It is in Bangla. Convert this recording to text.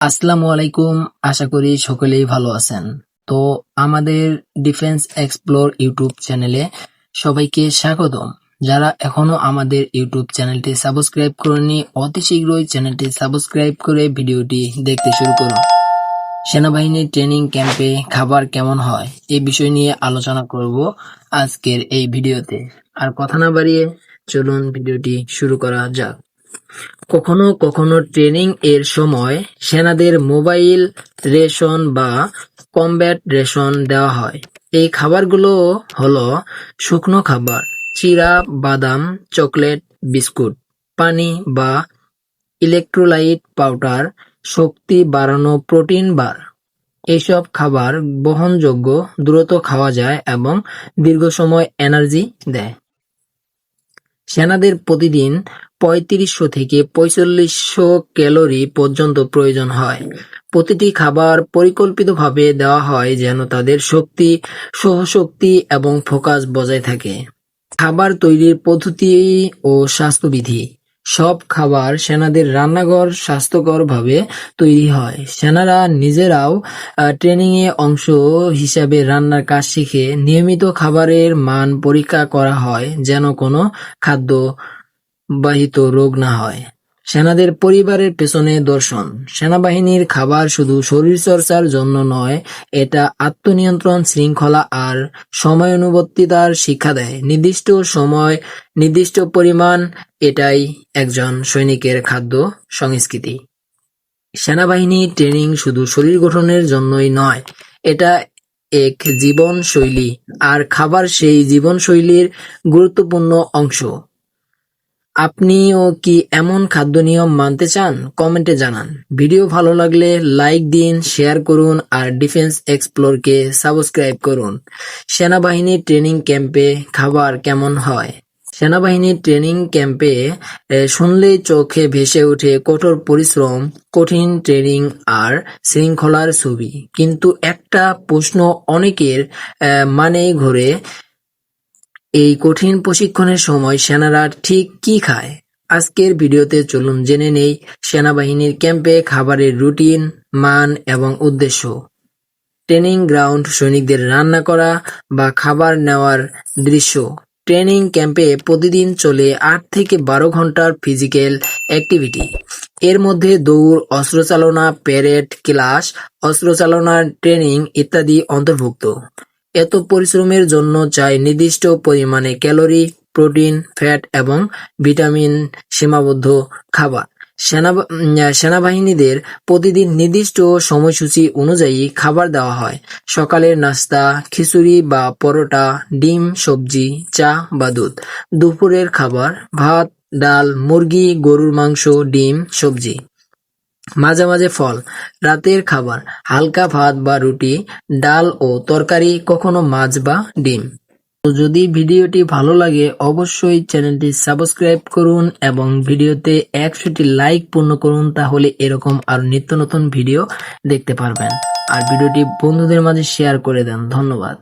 আসসালামু আলাইকুম, আশা করি সকলেই ভালো আছেন। তো আমাদের ডিফেন্স এক্সপ্লোর ইউটিউব চ্যানেলে সবাইকে স্বাগতম। যারা এখনও আমাদের ইউটিউব চ্যানেলটি সাবস্ক্রাইব করেনি অতি শীঘ্রই চ্যানেলটি সাবস্ক্রাইব করে ভিডিওটি দেখতে শুরু করুন। সেনাবাহিনীর ট্রেনিং ক্যাম্পে খাবার কেমন হয় এই বিষয় নিয়ে আলোচনা করব আজকের এই ভিডিওতে। আর কথা না বাড়িয়ে চলুন ভিডিওটি শুরু করা যাক। কখনো কখনো ট্রেনিং এর সময় সেনাদের মোবাইল রেশন বা কমব্যাট রেশন দেওয়া হয়। এই খাবারগুলো হলো শুকনো খাবার, চিরা, বাদাম চকলেট বিস্কুট, পানি বা ইলেকট্রোলাইট পাউডার শক্তি বাড়ানো প্রোটিন বার এইসব খাবার বহনযোগ্য, দ্রুত খাওয়া যায় এবং দীর্ঘ সময় এনার্জি দেয়। সেনাদের প্রতিদিন পঁয়ত্রিশশো থেকে পঁয়তাল্লিশশো ক্যালোরি পর্যন্ত প্রয়োজন হয়। প্রতিটি খাবার পরিকল্পিতভাবে দেওয়া হয় যেন তাদের শক্তি, সহশক্তি এবং ফোকাস বজায় থাকে। খাবার তৈরির পদ্ধতি ও স্বাস্থ্যবিধি। সব খাবার সেনাদের রান্নাঘর স্বাস্থ্যকরভাবে তৈরি হয়। সেনারা নিজেরাও ট্রেনিং এ অংশ হিসাবে রান্নার কাজ শিখে নিয়মিত খাবারের মান পরীক্ষা করা হয় যেন কোনো খাদ্য বাহিত রোগ না হয়। সেনাদের পরিবারের পেছনে দর্শন। সেনাবাহিনীর খাবার শুধু শরীরচর্চার জন্য নয়, এটা আত্মনিয়ন্ত্রণ শৃঙ্খলা আর সময় সময়ানুবর্তিতার শিক্ষা দেয়। নির্দিষ্ট সময়, নির্দিষ্ট পরিমাণ, এটাই একজন সৈনিকের খাদ্য সংস্কৃতি। সেনাবাহিনী ট্রেনিং শুধু শরীর গঠনের জন্যই নয়, এটা এক জীবনশৈলী, আর খাবার সেই জীবনশৈলীর গুরুত্বপূর্ণ অংশ। আপনিও কি এমন খাদ্য নিয়ম মানতে চান? কমেন্টে জানান। ভিডিও ভালো লাগলে লাইক দিন, শেয়ার করুন আর ডিফেন্স এক্সপ্লোরকে সাবস্ক্রাইব করুন। সেনাবাহিনীর ট্রেনিং ক্যাম্পে খাবার কেমন হয়? সেনাবাহিনীর ট্রেনিং ক্যাম্পে শুনলেই চোখে ভেসে ওঠে কঠোর পরিশ্রম, কঠিন ট্রেনিং আর শৃঙ্খলার ছবি। কিন্তু একটা প্রশ্ন অনেকের মানেই ঘুরে এই কঠিন প্রশিক্ষণের সময় সেনারা ঠিক কি খায়? আজকের ভিডিওতে চলুন জেনে নেই সেনাবাহিনীর ক্যাম্পে খাবারের রুটিন, মান এবং উদ্দেশ্য। ট্রেনিং গ্রাউন্ড সৈনিকদের রান্না করা বা খাবার নেওয়ার দৃশ্য। ট্রেনিং ক্যাম্পে প্রতিদিন চলে আট থেকে বারো ঘণ্টার ফিজিক্যাল অ্যাক্টিভিটি। এর মধ্যে দৌড় অস্ত্রচালনা প্যারেড ক্লাস অস্ত্রচালনা ট্রেনিং ইত্যাদি অন্তর্ভুক্ত। এত পরিশ্রমের জন্য চাই নির্দিষ্ট পরিমাণে ক্যালোরি, প্রোটিন, ফ্যাট এবং ভিটামিন সীমাবদ্ধ খাবার। সেনাবাহিনীদের প্রতিদিন নির্দিষ্ট সময়সূচি অনুযায়ী খাবার দেওয়া হয়। সকালের নাস্তা, খিচুড়ি বা পরোটা, ডিম, সবজি, চা বা দুধ। দুপুরের খাবার, ভাত, ডাল, মুরগি, গরুর মাংস, ডিম, সবজি। মাঝে মাঝে ফল, রাতের খাবার, হালকা ভাত বা রুটি, ডাল ও তরকারি, কখনো মাছ বা ডিম। তো যদি ভিডিওটি ভালো লাগে, অবশ্যই চ্যানেলটি সাবস্ক্রাইব করুন এবং ভিডিওতে একশোটি লাইক পূর্ণ করুন, তাহলে এরকম আর নিত্য নতুন ভিডিও দেখতে পারবেন। আর ভিডিওটি বন্ধুদের মাঝে শেয়ার করে দেন। ধন্যবাদ।